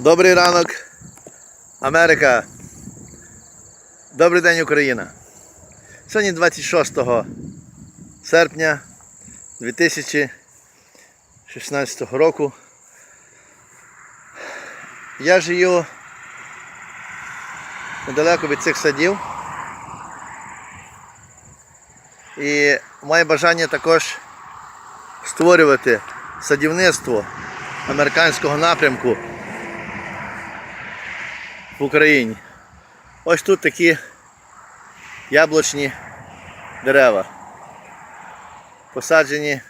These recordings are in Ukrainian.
Добрий ранок, Америка. Добрий день, Україна. Сьогодні 26 серпня 2016 року. Я живу недалеко від цих садів. І маю бажання також створювати садівництво американського напрямку в Україні. Ось тут такі яблучні дерева. Посаджені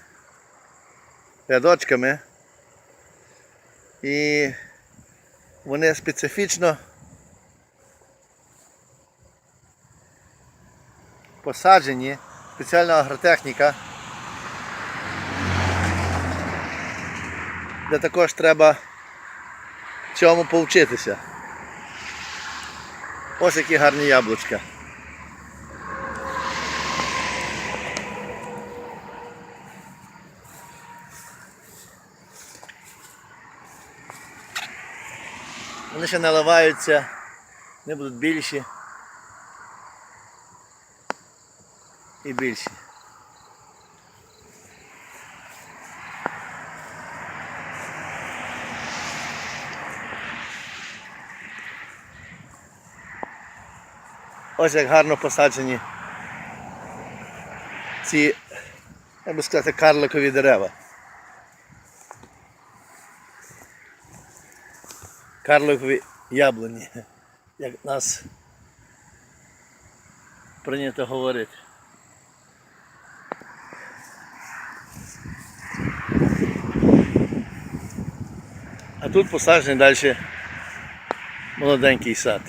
рядочками. І вони специфічно посаджені, спеціальна агротехніка, де також треба цьому повчитися. Ось які гарні яблучка. Вони ще наливаються, вони будуть більші. І більші. Ось як гарно посаджені ці, як би сказати, карликові дерева. Карликові яблуні, як нас прийнято говорити. А тут посаджений далі молоденький сад.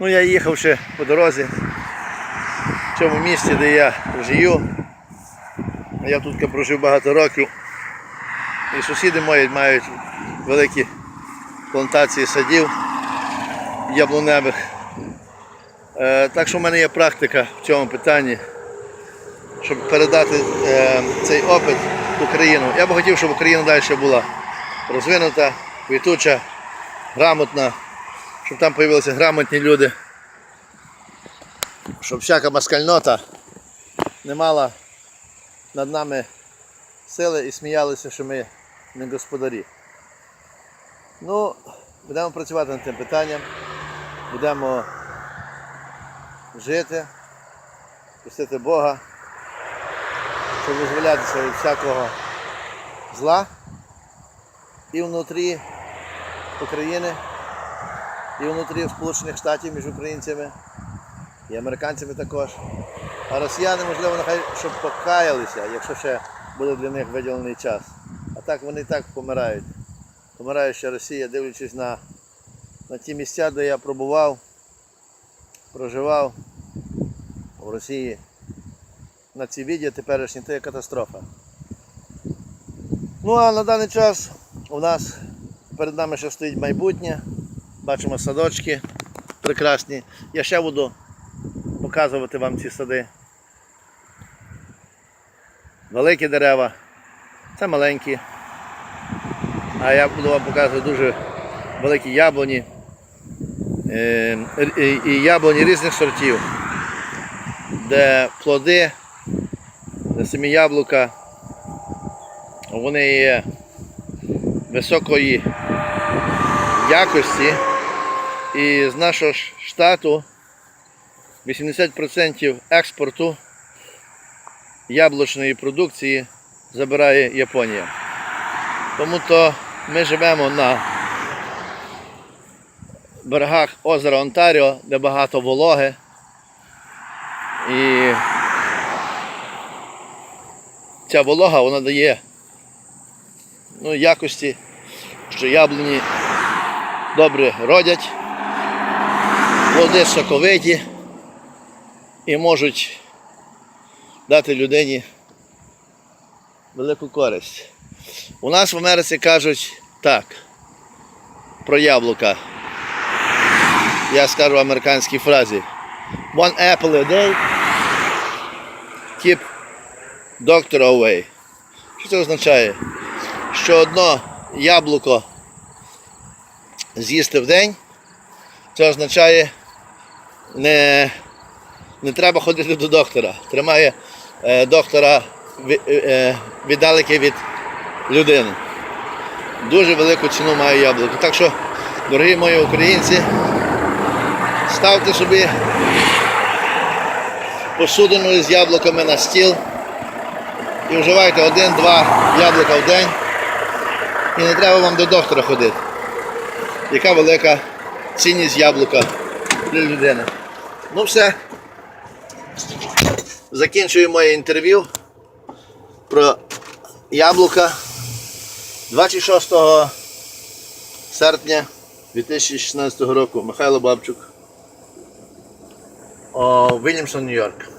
Ну я їхав ще по дорозі в цьому місці, де я живу. Я тут прожив багато років. І сусіди мої мають великі плантації садів яблуневих. Е, так що в мене є практика в цьому питанні, щоб передати е, цей опит в Україну. Я би хотів, щоб Україна далі була розвинута, квітуча, грамотна, щоб там з'явилися грамотні люди, щоб всяка москальнота не мала над нами сили і сміялися, що ми не господарі. Ну, будемо працювати над тим питанням, будемо жити, просити Бога, щоб визволятися від всякого зла і внутрі України, і внутрі Сполучених Штатів між українцями і американцями також. А росіяни, можливо, нехай щоб покаялися, якщо ще буде для них виділений час. А так вони і так помирають. Помираюча Росія, дивлячись на, на ті місця, де я пробував, проживав в Росії. На ці відео теперішні це є катастрофа. Ну а на даний час у нас перед нами ще стоїть майбутнє. Бачимо садочки прекрасні. Я ще буду показувати вам ці сади. Великі дерева, це маленькі. А я буду вам показувати дуже великі яблуні. Е, і- яблуні різних сортів, де плоди, де самі яблука, вони є високої якості. І з нашого штату 80% експорту яблучної продукції забирає Японія. Тому то ми живемо на берегах озера Онтаріо, де багато вологи. І ця волога вона дає ну, якості, що яблуні добре родять, плоди соковиті і можуть дати людині велику користь. У нас в Америці кажуть так про яблука. Я скажу в американській фразі. One apple a day keep Doctor away. Що це означає? Що одно яблуко з'їсти в день, це означає не, не треба ходити до доктора. Тримає е, доктора ві- е, віддалеки від людини. Дуже велику ціну має яблуко. Так що, дорогі мої українці, ставте собі посудину з яблуками на стіл і вживайте один-два яблука в день. І не треба вам до доктора ходити. Яка велика цінність яблука для людини. Ну все. Закінчую моє інтерв'ю про яблука 26 серпня 2016 року Михайло Бабчук. Вільямсон, Нью-Йорк.